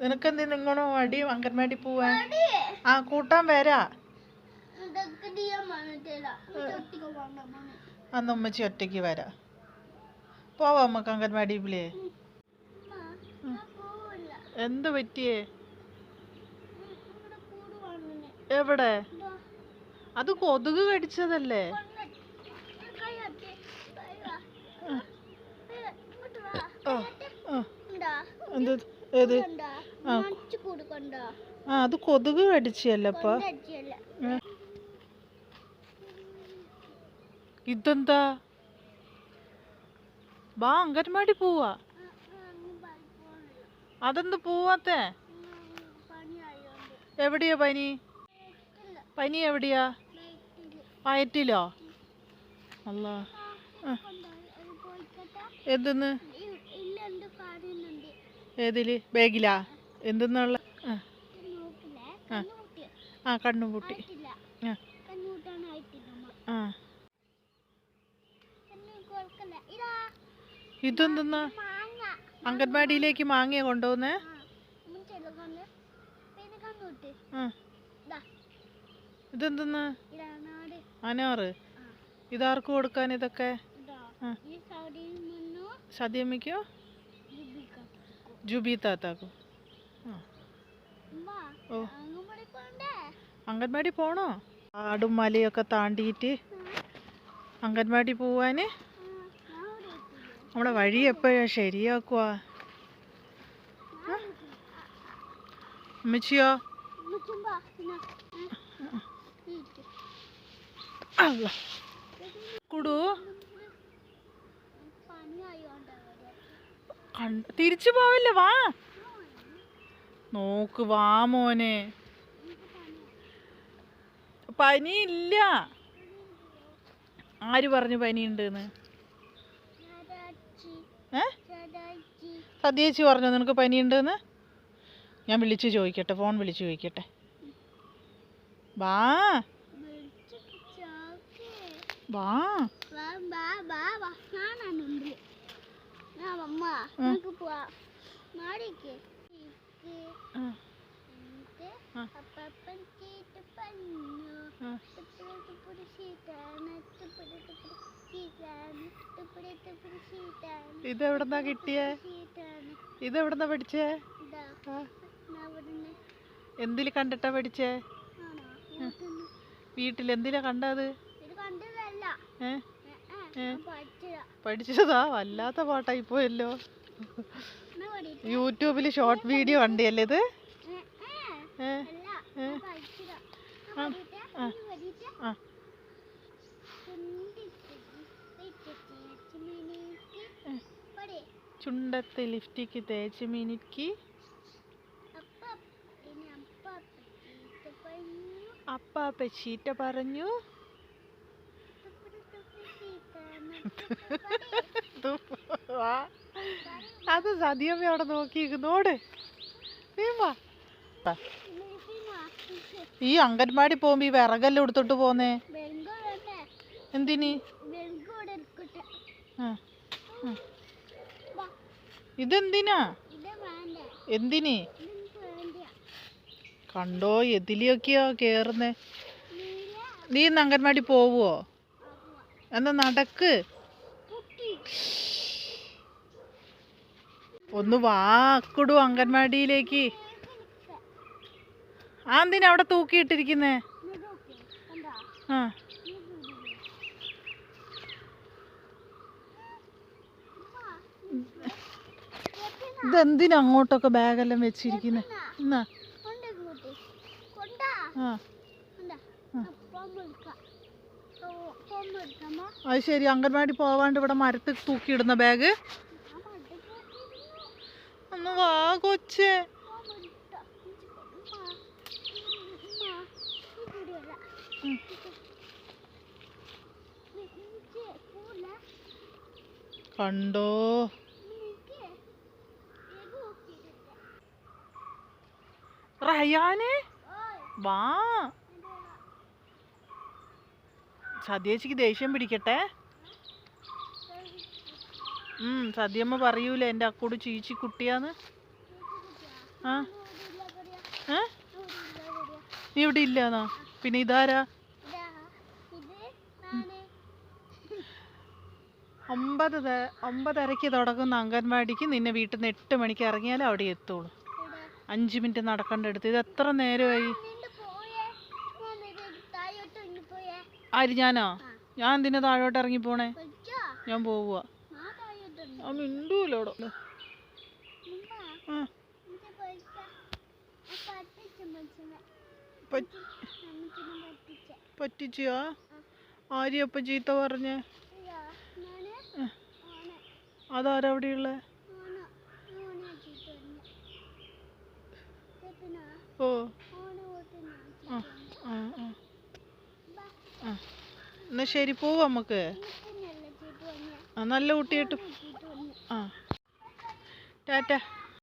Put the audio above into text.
നിനക്കെന്തി നിങ്ങളോ അടി അങ്കൻവാടി പോവാൻ? ആ കൂട്ടാൻ വരാ. അന്ന് ഉമ്മച്ചി ഒറ്റയ്ക്ക് വരാ. പോവാ നമുക്ക് പിള്ളേ എന്ത് പറ്റിയേ? എവിടെ? അത് കൊതുക് കടിച്ചതല്ലേ? എന്ത് ഏത്? ആ. അത് കൊതുക് കടിച്ചല്ലപ്പാ ഇതെന്താ? ബാ അങ്കൻവാടി പോവാ. അതെന്ത് പോവാത്തേ? എവിടെയാ പനി? പനി എവിടെയാ? വയറ്റിലോ? അല്ല. എന്തെന്ന്? ഏതിൽ? ബാഗിലാ? എന്തെന്നുള്ള? ആ. കണ്ണുപൂട്ടി. ആ ആ. ഇതെന്തെന്നാ? അംഗൻവാടിയിലേക്ക് മാങ്ങ കൊണ്ടുപോകുന്നേ? ഇതെന്തെന്ന്? അനാറ്. ഇതാർക്ക് കൊടുക്കാൻ ഇതൊക്കെ? സദ്യമ്മയ്ക്കോ ജുബി താത്താക്കോ? അംഗൻവാടി പോണോ? ആടും മലയൊക്കെ താണ്ടിയിട്ട് അംഗൻവാടി പോവാന്? നമ്മളെ വഴി എപ്പോഴാ ശരിയാക്കുക അമ്മച്ചിയോ? അല്ല. കുടു. തിരിച്ചു പോവല്ലേ വാ. നോക്ക് വാ മോനെ. പനി ഇല്ല ആര് പറഞ്ഞു പനി ഉണ്ടെന്ന് ഏ? സദ്യേച്ചി പറഞ്ഞോ നിനക്ക് പനി ഉണ്ടെന്ന് ഞാൻ വിളിച്ചു ചോദിക്കട്ടെ ഫോൺ വിളിച്ചു ചോദിക്കട്ടെ. വാ. വാ. ആ. ഇതെവിടെന്നാ കിട്ടിയേ? ഇതെവിടെന്നാ പഠിച്ചേ? എന്തിൽ കണ്ടിട്ടാ പഠിച്ചേ? വീട്ടിൽ എന്തിലാ കണ്ടത്? പഠിച്ചതാ? വല്ലാത്ത പാട്ടായി പോയല്ലോ. യൂട്യൂബിൽ ഷോർട്ട് വീഡിയോ ഇത്? ആ ആ. ആ. ചുണ്ടത്ത് ലിഫ്റ്റിക്ക് തേച്ച് മിനിക്ക്. അപ്പാപ്പ ചീറ്റ പറഞ്ഞു വാ. അത് സതിയമ്മ അവിടെ നോക്കിയിരിക്കുന്നോട്. വാ. ഈ അംഗൻവാടി പോകുമ്പോ ഈ വിറകെല്ലാം എടുത്തോട്ട് പോന്നേ? എന്തിനി. ഇതെന്തിനാ? എന്തിന്? കണ്ടോ എതിലെയൊക്കെയോ കേറുന്നേ? നീ ഇന്ന് അംഗൻവാടി പോവുവോ എന്നാ നടക്ക്? ഒന്ന് വാക്കിടൂ അംഗൻവാടിയിലേക്ക്. ആ എന്തിനാ അവിടെ തൂക്കിയിട്ടിരിക്കുന്നേ? ആ. ഇതെന്തിനാ അങ്ങോട്ടൊക്കെ ബാഗെല്ലാം വെച്ചിരിക്കുന്നേ? എന്നാ ആ. അത് ശരി അംഗൻവാടി പോവാണ്ട് ഇവിടെ മരത്തിൽ തൂക്കിയിടുന്ന ബാഗ് ഒന്ന് വാ കൊച്ചേ. കണ്ടോ റയാനെ വാ സദ്യേച്ചിക്ക് ദേഷ്യം പിടിക്കട്ടെ? ഉം സദ്യമ്മ പറയൂല എന്റെ അക്കോട് ചീച്ചി കുട്ടിയാന്ന്. ആ? നീ ഇവിടെ ഇല്ലാന്നാ? പിന്നെ ഇതാരാ? ഒമ്പത് ഒമ്പതരയ്ക്ക് തുടങ്ങുന്ന അംഗൻവാടിക്ക് നിന്നെ വീട്ടിൽ നിന്ന് എട്ട് മണിക്ക് ഇറങ്ങിയാലും അവിടെ എത്തുള്ളൂ. അഞ്ച് മിനിറ്റ് നടക്കേണ്ട അടുത്ത്. ഇത് എത്ര നേരമായി? ആര് ഞാനോ? ഞാൻ എന്തിനാ താഴോട്ട് ഇറങ്ങി പോണേ? ഞാൻ പോവുക ആ. എന്റെ പൈസ പറ്റിച്ച ആര്യപ്പ ചീത്ത പറഞ്ഞേ? അതാരവിടെയുള്ള? ഓ ഓനെ ഓട്ടനാ ആ ചീത്ത ആ ആ ബാ ആ എന്നാ ശരി പോവാം നമുക്ക്. ആ നല്ല കുട്ടിയായിട്ട് ചീത്ത ആ. ടാറ്റ.